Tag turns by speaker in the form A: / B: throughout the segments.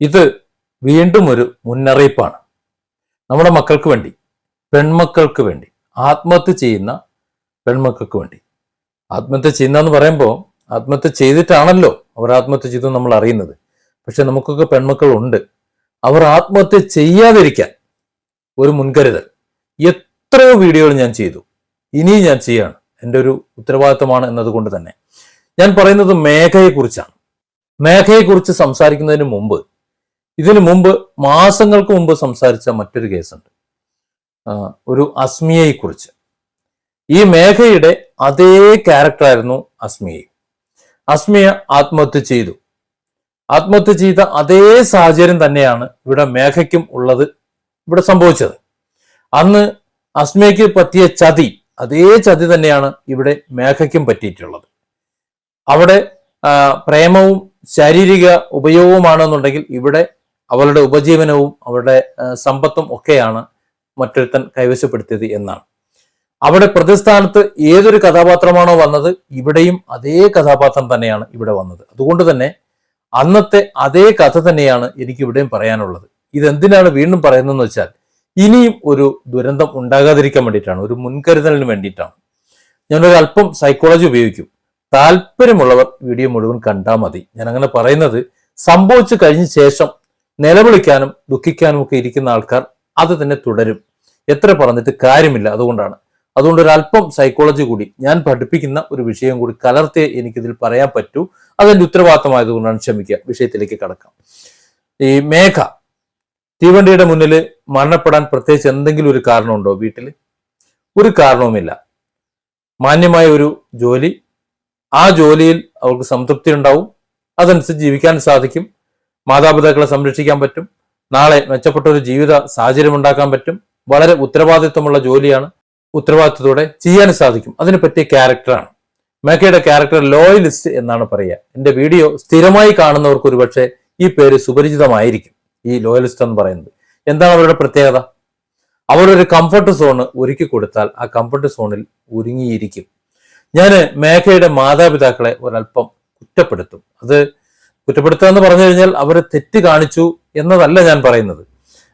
A: ഇത് വീണ്ടും ഒരു മുന്നറിയിപ്പാണ്. നമ്മുടെ മക്കൾക്ക് വേണ്ടി പെൺമക്കൾക്ക് വേണ്ടി ആത്മഹത്യ ചെയ്യുന്ന പെൺമക്കൾക്ക് വേണ്ടി. ആത്മഹത്യ ചെയ്യുന്ന എന്ന് പറയുമ്പോൾ ആത്മഹത്യ ചെയ്തിട്ടാണല്ലോ അവർ ആത്മഹത്യ ചെയ്തു നമ്മൾ അറിയുന്നത്. പക്ഷെ നമുക്കൊക്കെ പെൺമക്കൾ ഉണ്ട് അവർ ആത്മഹത്യ ചെയ്യാതിരിക്കാൻ ഒരു മുൻകരുതൽ. എത്രയോ വീഡിയോകൾ ഞാൻ ചെയ്തു. ഇനിയും ഞാൻ ചെയ്യാണ്. എന്റെ ഒരു ഉത്തരവാദിത്തമാണ് എന്നതുകൊണ്ട് തന്നെ. ഞാൻ പറയുന്നത് മേഘയെക്കുറിച്ചാണ്. മേഘയെക്കുറിച്ച് സംസാരിക്കുന്നതിന് മുമ്പ് ഇതിനു മുമ്പ് മാസങ്ങൾക്ക് മുമ്പ് സംസാരിച്ച മറ്റൊരു കേസുണ്ട്. ഒരു അസ്മിയയെക്കുറിച്ച്. ഈ മേഘയുടെ അതേ ക്യാരക്ടറായിരുന്നു അസ്മിയ അസ്മിയ ആത്മഹത്യ ചെയ്തു. ആത്മഹത്യ ചെയ്ത അതേ സാഹചര്യം തന്നെയാണ് ഇവിടെ മേഘയ്ക്കും ഉള്ളത് ഇവിടെ സംഭവിച്ചത്. അന്ന് അസ്മിയയ്ക്ക് പറ്റിയ ചതി അതേ ചതി തന്നെയാണ് ഇവിടെ മേഘയ്ക്കും പറ്റിയിട്ടുള്ളത്. അവിടെ പ്രേമവും ശാരീരിക ഉപയോഗവുമാണെന്നുണ്ടെങ്കിൽ ഇവിടെ അവളുടെ ഉപജീവനവും അവരുടെ സമ്പത്തും ഒക്കെയാണ് മറ്റൊരുത്തൻ കൈവശപ്പെടുത്തിയത് എന്നാണ്. അവിടെ പ്രതിസ്ഥാനത്ത് ഏതൊരു കഥാപാത്രമാണോ വന്നത് ഇവിടെയും അതേ കഥാപാത്രം തന്നെയാണ് ഇവിടെ വന്നത്. അതുകൊണ്ട് തന്നെ അന്നത്തെ അതേ കഥ തന്നെയാണ് എനിക്ക് ഇവിടെയും പറയാനുള്ളത്. ഇതെന്തിനാണ് വീണ്ടും പറയുന്നതെന്ന് വെച്ചാൽ ഇനിയും ഒരു ദുരന്തം ഉണ്ടാകാതിരിക്കാൻ വേണ്ടിയിട്ടാണ് ഒരു മുൻകരുതലിന് വേണ്ടിയിട്ടാണ്. ഞാനൊരു അല്പം സൈക്കോളജി ഉപയോഗിക്കും. താല്പര്യമുള്ളവർ വീഡിയോ മുഴുവൻ കണ്ടാൽ മതി. ഞാൻ അങ്ങനെ പറയുന്നത് സംഭവിച്ചു കഴിഞ്ഞ ശേഷം നിലവിളിക്കാനും ദുഃഖിക്കാനും ഒക്കെ ഇരിക്കുന്ന ആൾക്കാർ അത് തന്നെ തുടരും. എത്ര പറഞ്ഞിട്ട് കാര്യമില്ല അതുകൊണ്ടാണ്. അതുകൊണ്ട് ഒരു അല്പം സൈക്കോളജി കൂടി ഞാൻ പഠിപ്പിക്കുന്ന ഒരു വിഷയം കൂടി കലർത്തിയേ എനിക്കിതിൽ പറയാൻ പറ്റൂ. അതെന്റെ ഉത്തരവാദിത്തമായതുകൊണ്ടാണ് ക്ഷമിക്കുക. വിഷയത്തിലേക്ക് കടക്കാം. ഈ മേഘ തീവണ്ടിയുടെ മുന്നിൽ മരണപ്പെടാൻ പ്രത്യേകിച്ച് എന്തെങ്കിലും ഒരു കാരണമുണ്ടോ വീട്ടിൽ? ഒരു കാരണവുമില്ല. മാന്യമായ ഒരു ജോലി. ആ ജോലിയിൽ അവർക്ക് സംതൃപ്തി ഉണ്ടാവും. അതനുസരിച്ച് ജീവിക്കാൻ സാധിക്കും. മാതാപിതാക്കളെ സംരക്ഷിക്കാൻ പറ്റും. നാളെ മെച്ചപ്പെട്ട ഒരു ജീവിത സാഹചര്യം ഉണ്ടാക്കാൻ പറ്റും. വളരെ ഉത്തരവാദിത്വമുള്ള ജോലിയാണ്. ഉത്തരവാദിത്വത്തോടെ ചെയ്യാൻ സാധിക്കും. അതിന് പറ്റിയ ക്യാരക്ടറാണ് മേക്കയുടെ ക്യാരക്ടർ ലോയലിസ്റ്റ് എന്നാണ് പറയുക. എന്റെ വീഡിയോ സ്ഥിരമായി കാണുന്നവർക്ക് ഒരുപക്ഷെ ഈ പേര് സുപരിചിതമായിരിക്കും. ഈ ലോയലിസ്റ്റ് എന്ന് പറയുന്നത്. എന്താണ് അവരുടെ പ്രത്യേകത? അവരൊരു കംഫർട്ട് സോൺ ഒരുക്കി കൊടുത്താൽ ആ കംഫർട്ട് സോണിൽ ഒരുങ്ങിയിരിക്കും. ഞാൻ മേഘയുടെ മാതാപിതാക്കളെ ഒരല്പം കുറ്റപ്പെടുത്തും. അത് കുറ്റപ്പെടുത്തുക എന്ന് പറഞ്ഞു കഴിഞ്ഞാൽ അവർ തെറ്റ് കാണിച്ചു എന്നതല്ല ഞാൻ പറയുന്നത്.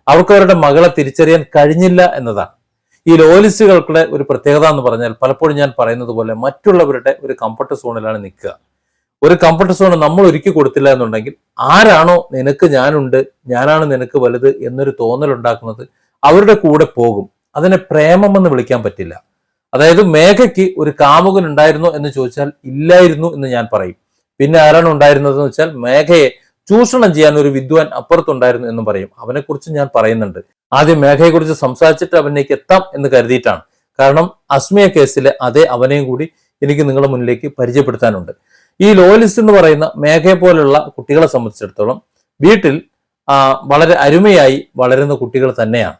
A: അവർക്ക് അവരുടെ മകളെ തിരിച്ചറിയാൻ കഴിഞ്ഞില്ല എന്നതാണ്. ഈ ലോലിസ്റ്റുകൾക്കുടെ ഒരു പ്രത്യേകത എന്ന് പറഞ്ഞാൽ പലപ്പോഴും ഞാൻ പറയുന്നത് പോലെ മറ്റുള്ളവരുടെ ഒരു കംഫർട്ട് സോണിലാണ് നിൽക്കുക. ഒരു കംഫർട്ട് സോൺ നമ്മൾ ഒരുക്കി കൊടുത്തില്ല എന്നുണ്ടെങ്കിൽ ആരാണോ നിനക്ക് ഞാനുണ്ട് ഞാനാണ് നിനക്ക് വലുത് എന്നൊരു തോന്നൽ ഉണ്ടാക്കുന്നത് അവരുടെ കൂടെ പോകും. അതിനെ പ്രേമം എന്ന് വിളിക്കാൻ പറ്റില്ല. അതായത് മേഘയ്ക്ക് ഒരു കാമുകൻ ഉണ്ടായിരുന്നോ എന്ന് ചോദിച്ചാൽ ഇല്ലായിരുന്നു എന്ന് ഞാൻ പറയും. പിന്നെ ആരാണ് ഉണ്ടായിരുന്നത് എന്ന് വെച്ചാൽ മേഘയെ ചൂഷണം ചെയ്യാൻ ഒരു വിദ്വാൻ അപ്പുറത്തുണ്ടായിരുന്നു എന്ന് പറയും. അവനെക്കുറിച്ച് ഞാൻ പറയുന്നുണ്ട്. ആദ്യം മേഘയെക്കുറിച്ച് സംസാരിച്ചിട്ട് അവനിലേക്ക് എത്താം എന്ന് കരുതിയിട്ടാണ്. കാരണം അസ്മിയ കേസിലെ അതേ അവനെയും കൂടി എനിക്ക് നിങ്ങളുടെ മുന്നിലേക്ക് പരിചയപ്പെടുത്താനുണ്ട്. ഈ ലോയലിസ്റ്റ് എന്ന് പറയുന്ന മേഘയെ പോലുള്ള കുട്ടികളെ സംബന്ധിച്ചിടത്തോളം വീട്ടിൽ വളരെ അരുമയായി വളരുന്ന കുട്ടികൾ തന്നെയാണ്.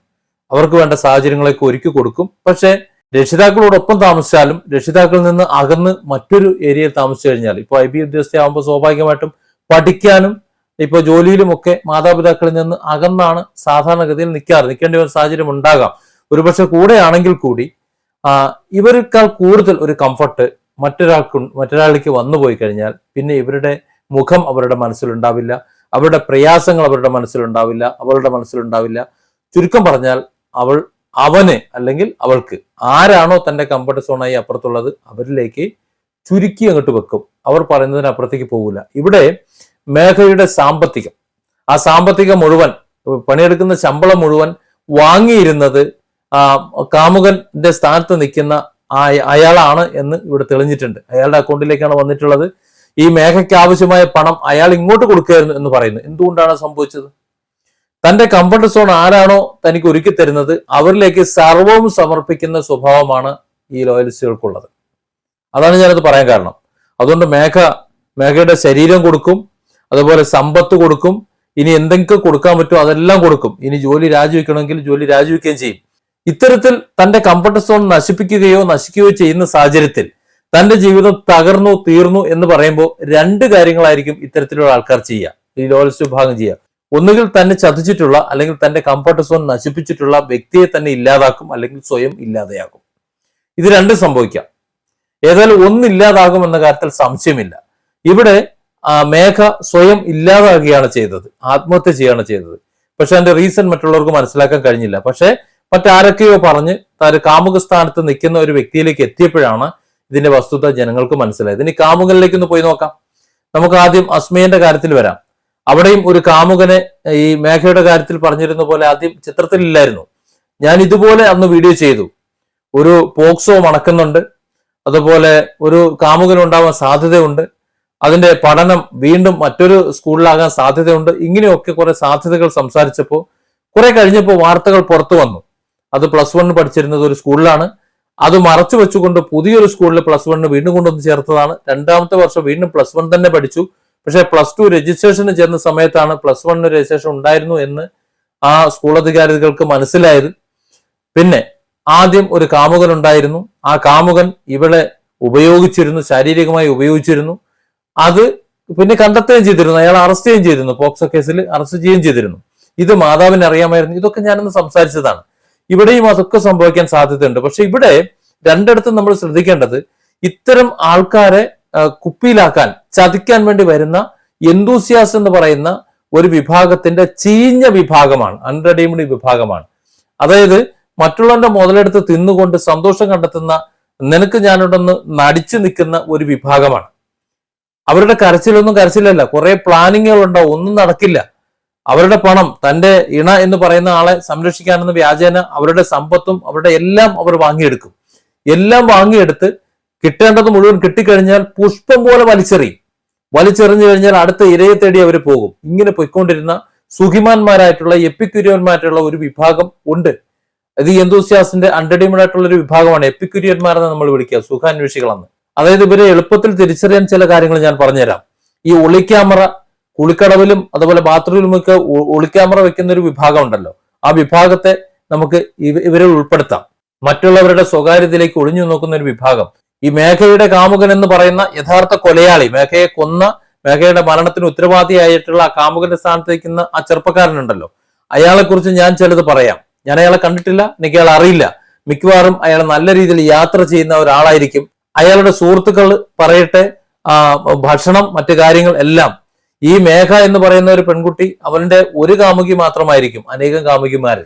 A: അവർക്ക് വേണ്ട സാഹചര്യങ്ങളൊക്കെ ഒരുക്കി കൊടുക്കും. പക്ഷേ രക്ഷിതാക്കളോടൊപ്പം താമസിച്ചാലും രക്ഷിതാക്കളിൽ നിന്ന് അകന്ന് മറ്റൊരു ഏരിയയിൽ താമസിച്ചു കഴിഞ്ഞാൽ ഇപ്പോൾ ഐ ബി ഉദ്യോഗസ്ഥയാകുമ്പോൾ സ്വാഭാവികമായിട്ടും പഠിക്കാനും ഇപ്പോൾ ജോലിയിലുമൊക്കെ മാതാപിതാക്കളിൽ നിന്ന് അകന്നാണ് സാധാരണഗതിയിൽ നിൽക്കാറ് നിൽക്കേണ്ട ഒരു സാഹചര്യം ഉണ്ടാകാം. ഒരുപക്ഷെ കൂടെയാണെങ്കിൽ കൂടി ഇവരെക്കാൾ കൂടുതൽ ഒരു കംഫർട്ട് മറ്റൊരാൾക്ക് മറ്റൊരാളിലേക്ക് വന്നു പോയി കഴിഞ്ഞാൽ പിന്നെ ഇവരുടെ മുഖം അവരുടെ മനസ്സിലുണ്ടാവില്ല അവരുടെ പ്രയാസങ്ങൾ അവരുടെ മനസ്സിലുണ്ടാവില്ല അവളുടെ മനസ്സിലുണ്ടാവില്ല. ചുരുക്കം പറഞ്ഞാൽ അവൾ അവന് അല്ലെങ്കിൽ അവൾക്ക്. ആരാണോ തന്റെ കംഫർട്ട് സോണായി അപ്പുറത്തുള്ളത് അവരിലേക്ക് ചുരുക്കി അങ്ങോട്ട് വെക്കും. അവർ പറയുന്നതിന് അപ്പുറത്തേക്ക് പോകില്ല ഇവിടെ മേഘയുടെ സാമ്പത്തികം. ആ സാമ്പത്തികം മുഴുവൻ പണിയെടുക്കുന്ന ശമ്പളം മുഴുവൻ വാങ്ങിയിരുന്നത് ആ കാമുകന്റെ സ്ഥാനത്ത് നിൽക്കുന്ന അയാളാണ് എന്ന് ഇവിടെ തെളിഞ്ഞിട്ടുണ്ട്. അയാളുടെ അക്കൗണ്ടിലേക്കാണ് വന്നിട്ടുള്ളത്. ഈ മേഘയ്ക്ക് ആവശ്യമായ പണം അയാൾ ഇങ്ങോട്ട് കൊടുക്കുകയായിരുന്നു എന്ന് പറയുന്നു. എന്തുകൊണ്ടാണ് സംഭവിച്ചത്? തന്റെ കംഫർട്ട് സോൺ ആരാണോ തനിക്ക് ഒരുക്കി തരുന്നത് അവരിലേക്ക് സർവവും സമർപ്പിക്കുന്ന സ്വഭാവമാണ് ഈ ലോയലിസ്റ്റുകൾക്കുള്ളത് അതാണ് ഞാനത് പറയാൻ കാരണം. അതുകൊണ്ട് മേഘ മേഘയുടെ ശരീരം കൊടുക്കും അതുപോലെ സമ്പത്ത് കൊടുക്കും ഇനി എന്തെങ്കിലും കൊടുക്കാൻ പറ്റുമോ അതെല്ലാം കൊടുക്കും. ഇനി ജോലി രാജിവെക്കണമെങ്കിൽ ജോലി രാജിവെക്കുകയും ചെയ്യും. ഇത്തരത്തിൽ തന്റെ കംഫർട്ട് സോൺ നശിപ്പിക്കുകയോ നശിക്കുകയോ ചെയ്യുന്ന സാഹചര്യത്തിൽ തന്റെ ജീവിതം തകർന്നു തീർന്നു എന്ന് പറയുമ്പോൾ രണ്ട് കാര്യങ്ങളായിരിക്കും ഇത്തരത്തിലുള്ള ആൾക്കാർ ചെയ്യുക. ഈ ലോയലിസ്റ്റ് വിഭാഗം ചെയ്യുക. ഒന്നുകിൽ തന്നെ ചതിച്ചിട്ടുള്ള അല്ലെങ്കിൽ തന്റെ കംഫർട്ട് സോൺ നശിപ്പിച്ചിട്ടുള്ള വ്യക്തിയെ തന്നെ ഇല്ലാതാക്കും അല്ലെങ്കിൽ സ്വയം ഇല്ലാതെയാകും ഇത് രണ്ടും സംഭവിക്കാം. ഏതായാലും ഒന്നില്ലാതാകും എന്ന കാര്യത്തിൽ സംശയമില്ല. ഇവിടെ മേഘ സ്വയം ഇല്ലാതാകുകയാണ് ചെയ്തത്. ആത്മഹത്യ ചെയ്യുകയാണ് ചെയ്തത്. പക്ഷെ അതിന്റെ റീസൺ മറ്റുള്ളവർക്ക് മനസ്സിലാക്കാൻ കഴിഞ്ഞില്ല. പക്ഷെ മറ്റാരൊക്കെയോ പറഞ്ഞ് താൻ കാമുക സ്ഥാനത്ത് നിൽക്കുന്ന ഒരു വ്യക്തിയിലേക്ക് എത്തിയപ്പോഴാണ് ഇതിന്റെ വസ്തുത ജനങ്ങൾക്ക് മനസ്സിലായത്. ഇനി കാമുകനിലേക്ക് ഒന്ന് പോയി നോക്കാം. നമുക്ക് ആദ്യം അസ്മയന്റെ കാര്യത്തിൽ വരാം. അവിടെയും ഒരു കാമുകനെ ഈ മേഘയുടെ കാര്യത്തിൽ പറഞ്ഞിരുന്ന പോലെ ആദ്യം ചിത്രത്തിലില്ലായിരുന്നു. ഞാൻ ഇതുപോലെ അന്ന് വീഡിയോ ചെയ്തു. ഒരു പോക്സോ മണക്കുന്നുണ്ട്. അതുപോലെ ഒരു കാമുകൻ ഉണ്ടാവാൻ സാധ്യതയുണ്ട്. അതിന്റെ പഠനം വീണ്ടും മറ്റൊരു സ്കൂളിലാകാൻ സാധ്യതയുണ്ട്. ഇങ്ങനെയൊക്കെ കുറെ സാധ്യതകൾ സംസാരിച്ചപ്പോൾ കുറെ കഴിഞ്ഞപ്പോൾ വാർത്തകൾ പുറത്തു വന്നു. അത് പ്ലസ് വണ് പഠിച്ചിരുന്നത് ഒരു സ്കൂളിലാണ്. അത് മറച്ചു വെച്ചുകൊണ്ട് പുതിയൊരു സ്കൂളിൽ പ്ലസ് വണ്ണിന് വീണ്ടും കൊണ്ടുവന്ന് ചേർത്തതാണ്. രണ്ടാമത്തെ വർഷം വീണ്ടും പ്ലസ് വൺ തന്നെ പഠിച്ചു. പക്ഷേ പ്ലസ് ടു രജിസ്ട്രേഷന് ചേർന്ന സമയത്താണ് പ്ലസ് വണ്ണിന് രജിസ്ട്രേഷൻ ഉണ്ടായിരുന്നു എന്ന് ആ സ്കൂൾ അധികാരികൾക്ക് മനസ്സിലായത്. പിന്നെ ആദ്യം ഒരു കാമുകൻ ഉണ്ടായിരുന്നു. ആ കാമുകൻ ഇവളെ ഉപയോഗിച്ചിരുന്നു ശാരീരികമായി ഉപയോഗിച്ചിരുന്നു. അത് പിന്നെ കണ്ടെത്തുകയും ചെയ്തിരുന്നു. അയാൾ അറസ്റ്റ് ചെയ്യുകയും ചെയ്തിരുന്നു. പോക്സോ കേസിൽ അറസ്റ്റ് ചെയ്യുകയും ചെയ്തിരുന്നു. ഇത് മാതാവിന് അറിയാമായിരുന്നു. ഇതൊക്കെ ഞാനൊന്ന് സംസാരിച്ചതാണ്. ഇവിടെയും അതൊക്കെ സംഭവിക്കാൻ സാധ്യതയുണ്ട്. പക്ഷെ ഇവിടെ രണ്ടിടത്തും നമ്മൾ ശ്രദ്ധിക്കേണ്ടത് ഇത്തരം ആൾക്കാരെ കുപ്പിയിലാക്കാൻ ചതിക്കാൻ വേണ്ടി വരുന്ന എന്തൂസിയാസ് എന്ന് പറയുന്ന ഒരു വിഭാഗത്തിന്റെ ചീഞ്ഞ വിഭാഗമാണ് അൺറെഡീംഡ് വിഭാഗമാണ്. അതായത് മറ്റുള്ളവന്റെ മുതലെടുത്ത് തിന്നുകൊണ്ട് സന്തോഷം കണ്ടെത്തുന്ന നിനക്ക് ഞാനുണ്ടെന്ന് നടിച്ചു നിൽക്കുന്ന ഒരു വിഭാഗമാണ്. അവരുടെ കരച്ചിലൊന്നും കരച്ചിലല്ല കുറെ പ്ലാനിങ്ങുകൾ ഉണ്ടാവും ഒന്നും നടക്കില്ല. അവരുടെ പണം തന്റെ ഇണ എന്ന് പറയുന്ന ആളെ സംരക്ഷിക്കാനെന്ന വ്യാജേന അവരുടെ സമ്പത്തും അവരുടെ എല്ലാം അവർ വാങ്ങിയെടുക്കും. എല്ലാം വാങ്ങിയെടുത്ത് കിട്ടേണ്ടത് മുഴുവൻ കിട്ടിക്കഴിഞ്ഞാൽ പുഷ്പം പോലെ വലിച്ചെറിയും. വലിച്ചെറിഞ്ഞു കഴിഞ്ഞാൽ അടുത്ത ഇരയെ തേടി അവർ പോകും. ഇങ്ങനെ പൊയ്ക്കൊണ്ടിരുന്ന സുഖിമാന്മാരായിട്ടുള്ള എപ്പിക്യുരിയന്മാരായിട്ടുള്ള ഒരു വിഭാഗം ഉണ്ട്. ഇത് എന്തോസിയാസിന്റെ അൺറെഡിമഡ് ആയിട്ടുള്ള ഒരു വിഭാഗമാണ്. എപ്പിക്യുരിയന്മാരെന്ന് നമ്മൾ വിളിക്കുക സുഖാന്വേഷികളെന്ന്. അതായത് ഇവരെ എളുപ്പത്തിൽ തിരിച്ചറിയാൻ ചില കാര്യങ്ങൾ ഞാൻ പറഞ്ഞുതരാം. ഈ ഒളിക്യാമറ കുളിക്കടവിലും അതുപോലെ ബാത്റൂമിലുമൊക്കെ ഒളിക്യാമറ വെക്കുന്ന ഒരു വിഭാഗം ഉണ്ടല്ലോ. ആ വിഭാഗത്തെ നമുക്ക് ഇവരെ ഉൾപ്പെടുത്താം. മറ്റുള്ളവരുടെ സ്വകാര്യതയിലേക്ക് ഒളിഞ്ഞു നോക്കുന്ന ഒരു വിഭാഗം. ഈ മേഘയുടെ കാമുകൻ എന്ന് പറയുന്ന യഥാർത്ഥ കൊലയാളി മേഘയെ കൊന്ന മേഘയുടെ മരണത്തിന് ഉത്തരവാദിയായിട്ടുള്ള ആ കാമുകന്റെ സ്ഥാനത്ത് നിൽക്കുന്ന ആ ചെറുപ്പക്കാരനുണ്ടല്ലോ. അയാളെ കുറിച്ച് ഞാൻ ചിലത് പറയാം. ഞാൻ അയാളെ കണ്ടിട്ടില്ല എനിക്ക് അയാൾ അറിയില്ല. മിക്കവാറും അയാൾ നല്ല രീതിയിൽ യാത്ര ചെയ്യുന്ന ഒരാളായിരിക്കും. അയാളുടെ സുഹൃത്തുക്കൾ പറയട്ടെ ഭക്ഷണം മറ്റു കാര്യങ്ങൾ എല്ലാം. ഈ മേഘ എന്ന് പറയുന്ന ഒരു പെൺകുട്ടി അവന്റെ ഒരു കാമുകി മാത്രമായിരിക്കും അനേകം കാമുകിമാര്.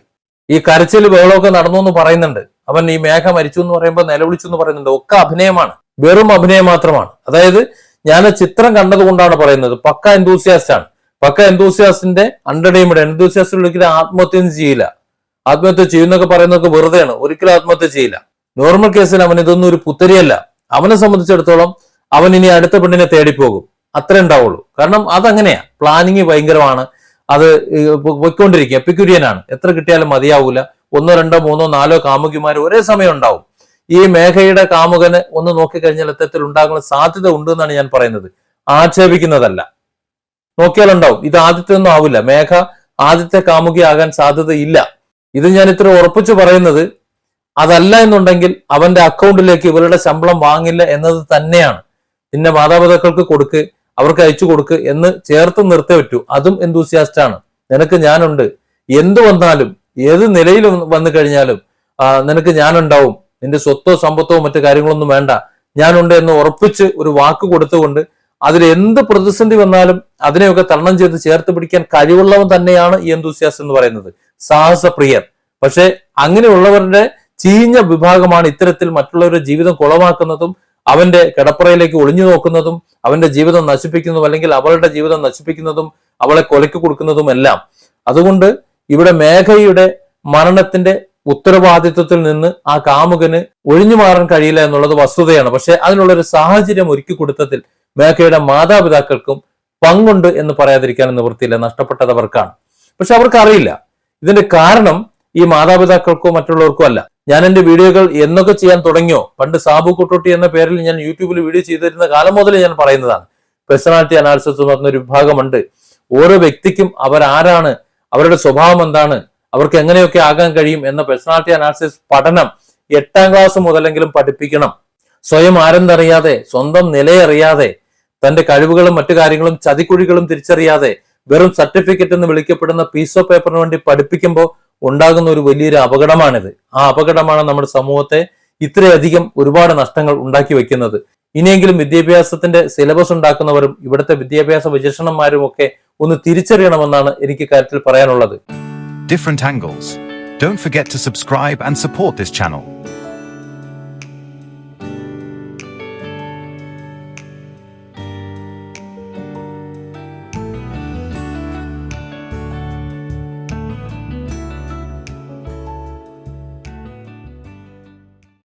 A: ഈ കരച്ചിൽ ബഹളമൊക്കെ നടന്നു എന്ന് പറയുന്നുണ്ട്. അവൻ ഈ മേഘ മരിച്ചു എന്ന് പറയുമ്പോൾ നിലവിളിച്ചു എന്ന് പറയുന്നുണ്ട്. ഒക്കെ അഭിനയമാണ്. വെറും അഭിനയം മാത്രമാണ്. അതായത് ഞാൻ ചിത്രം കണ്ടതുകൊണ്ടാണ് പറയുന്നത്. പക്ക എന്തൂസിയാസ്റ്റ് ആണ്. പക്ക എന്തൂസിയാസ്റ്റിന്റെ അണ്ടർഡേമിഡ് എന്തൂസിയാസ്റ്റ് ഒരിക്കലും ആത്മഹത്യ ചെയ്യില്ല. ആത്മഹത്യ ചെയ്യുന്നൊക്കെ പറയുന്നതൊക്കെ വെറുതെയാണ്. ഒരിക്കലും ആത്മഹത്യ ചെയ്യില്ല. നോർമൽ കേസിൽ അവൻ ഇതൊന്നും ഒരു പുത്തരിയല്ല. അവനെ സംബന്ധിച്ചിടത്തോളം അവൻ ഇനി അടുത്ത പെണ്ണിനെ തേടിപ്പോകും. അത്രേ ഉണ്ടാവുള്ളൂ. കാരണം അതങ്ങനെയാ. പ്ലാനിങ് ഭയങ്കരമാണ്. അത് പൊയ്ക്കൊണ്ടിരിക്കുക. എപ്പിക്യുരിയനാണ്. എത്ര കിട്ടിയാലും മതിയാവൂല. ഒന്നോ രണ്ടോ മൂന്നോ നാലോ കാമുകിമാർ ഒരേ സമയം ഉണ്ടാവും. ഈ മേഘയുടെ കാമുകന് ഒന്ന് നോക്കിക്കഴിഞ്ഞാൽ ഇത്തരത്തിൽ ഉണ്ടാകുന്ന സാധ്യത ഉണ്ട് എന്നാണ് ഞാൻ പറയുന്നത്. ആക്ഷേപിക്കുന്നതല്ല. നോക്കിയാൽ ഉണ്ടാവും. ഇത് ആദ്യത്തെ ഒന്നും ആവില്ല. മേഘ ആദ്യത്തെ കാമുകിയാകാൻ സാധ്യതയില്ല. ഇത് ഞാൻ ഇത്ര ഉറപ്പിച്ചു പറയുന്നത് അതല്ല എന്നുണ്ടെങ്കിൽ അവന്റെ അക്കൗണ്ടിലേക്ക് ഇവരുടെ ശമ്പളം വാങ്ങില്ല എന്നത് തന്നെയാണ്. നിന്നെ മാതാപിതാക്കൾക്ക് കൊടുക്ക് അവർക്ക് അയച്ചു കൊടുക്ക് എന്ന് ചേർത്ത് നിർത്തേ പറ്റൂ അതും എന്തൂസിയാസ്റ്റാണ് ആണ്. നിനക്ക് ഞാനുണ്ട്. എന്തു വന്നാലും ഏത് നിലയിൽ വന്നു കഴിഞ്ഞാലും നിനക്ക് ഞാനുണ്ടാവും. നിന്റെ സ്വത്തോ സമ്പത്തോ മറ്റു കാര്യങ്ങളൊന്നും വേണ്ട. ഞാനുണ്ട് എന്ന് ഉറപ്പിച്ച് ഒരു വാക്ക് കൊടുത്തുകൊണ്ട് അതിൽ എന്ത് പ്രതിസന്ധി വന്നാലും അതിനെയൊക്കെ തരണം ചെയ്ത് ചേർത്ത് പിടിക്കാൻ കഴിവുള്ളവൻ തന്നെയാണ് ഈ എന്തൂസിയാസ് എന്ന് പറയുന്നത്. സാഹസപ്രിയർ പക്ഷെ അങ്ങനെയുള്ളവരുടെ ചീഞ്ഞ വിഭാഗമാണ് ഇത്തരത്തിൽ മറ്റുള്ളവരുടെ ജീവിതം കുളമാക്കുന്നതും അവന്റെ കിടപ്പറയിലേക്ക് ഒളിഞ്ഞു നോക്കുന്നതും അവന്റെ ജീവിതം നശിപ്പിക്കുന്നതും അല്ലെങ്കിൽ അവളുടെ ജീവിതം നശിപ്പിക്കുന്നതും അവളെ കൊലയ്ക്ക് കൊടുക്കുന്നതും എല്ലാം. അതുകൊണ്ട് ഇവിടെ മേഘയുടെ മരണത്തിന്റെ ഉത്തരവാദിത്വത്തിൽ നിന്ന് ആ കാമുകന് ഒഴിഞ്ഞു മാറാൻ കഴിയില്ല എന്നുള്ളത് വസ്തുതയാണ്. പക്ഷെ അതിനുള്ള ഒരു സാഹചര്യം ഒരുക്കി കൊടുത്തതിൽ മേഘയുടെ മാതാപിതാക്കൾക്കും പങ്കുണ്ട് എന്ന് പറയാതിരിക്കാൻ നിവൃത്തിയില്ല. നഷ്ടപ്പെട്ടത് അവർക്കാണ് പക്ഷെ അവർക്കറിയില്ല. ഇതിന്റെ കാരണം ഈ മാതാപിതാക്കൾക്കോ മറ്റുള്ളവർക്കോ അല്ല. ഞാൻ എന്റെ വീഡിയോകൾ എന്നൊക്കെ ചെയ്യാൻ തുടങ്ങിയോ? പണ്ട് സാബു കുട്ടോട്ടി എന്ന പേരിൽ ഞാൻ യൂട്യൂബിൽ വീഡിയോ ചെയ്തിരുന്ന കാലം മുതൽ ഞാൻ പറയുന്നതാണ്. പേഴ്സണാലിറ്റി അനാലിസിസ് എന്ന് പറഞ്ഞൊരു വിഭാഗമുണ്ട്. ഓരോ വ്യക്തിക്കും അവരാരാണ് അവരുടെ സ്വഭാവം എന്താണ്? അവർക്ക് എങ്ങനെയൊക്കെ ആകാൻ കഴിയും എന്ന പേഴ്സണാലിറ്റി അനാലിസിസ് പഠനം എട്ടാം ക്ലാസ് മുതലെങ്കിലും പഠിപ്പിക്കണം. സ്വയം ആരെന്നറിയാതെ സ്വന്തം നിലയറിയാതെ തന്റെ കഴിവുകളും മറ്റു കാര്യങ്ങളും ചതിക്കുഴികളും തിരിച്ചറിയാതെ വെറും സർട്ടിഫിക്കറ്റ് എന്ന് വിളിക്കപ്പെടുന്ന പീസ് ഓഫ് പേപ്പറിന് വേണ്ടി പഠിപ്പിക്കുമ്പോൾ ഉണ്ടാകുന്ന ഒരു വലിയൊരു അപകടമാണിത്. ആ അപകടമാണ് നമ്മുടെ സമൂഹത്തെ ഇത്രയധികം ഒരുപാട് നഷ്ടങ്ങൾ ഉണ്ടാക്കി വെക്കുന്നത് ഇനിയെങ്കിലും വിദ്യാഭ്യാസത്തിന്റെ സിലബസ് ഉണ്ടാക്കുന്നവരും ഇവിടുത്തെ വിദ്യാഭ്യാസ വിചക്ഷണന്മാരും ഒക്കെ ഒന്ന് തിരിച്ചറിയണമെന്നാണ് എനിക്ക് കാര്യത്തിൽ പറയാനുള്ളത്
B: different angles. Don't forget to subscribe and support this channel.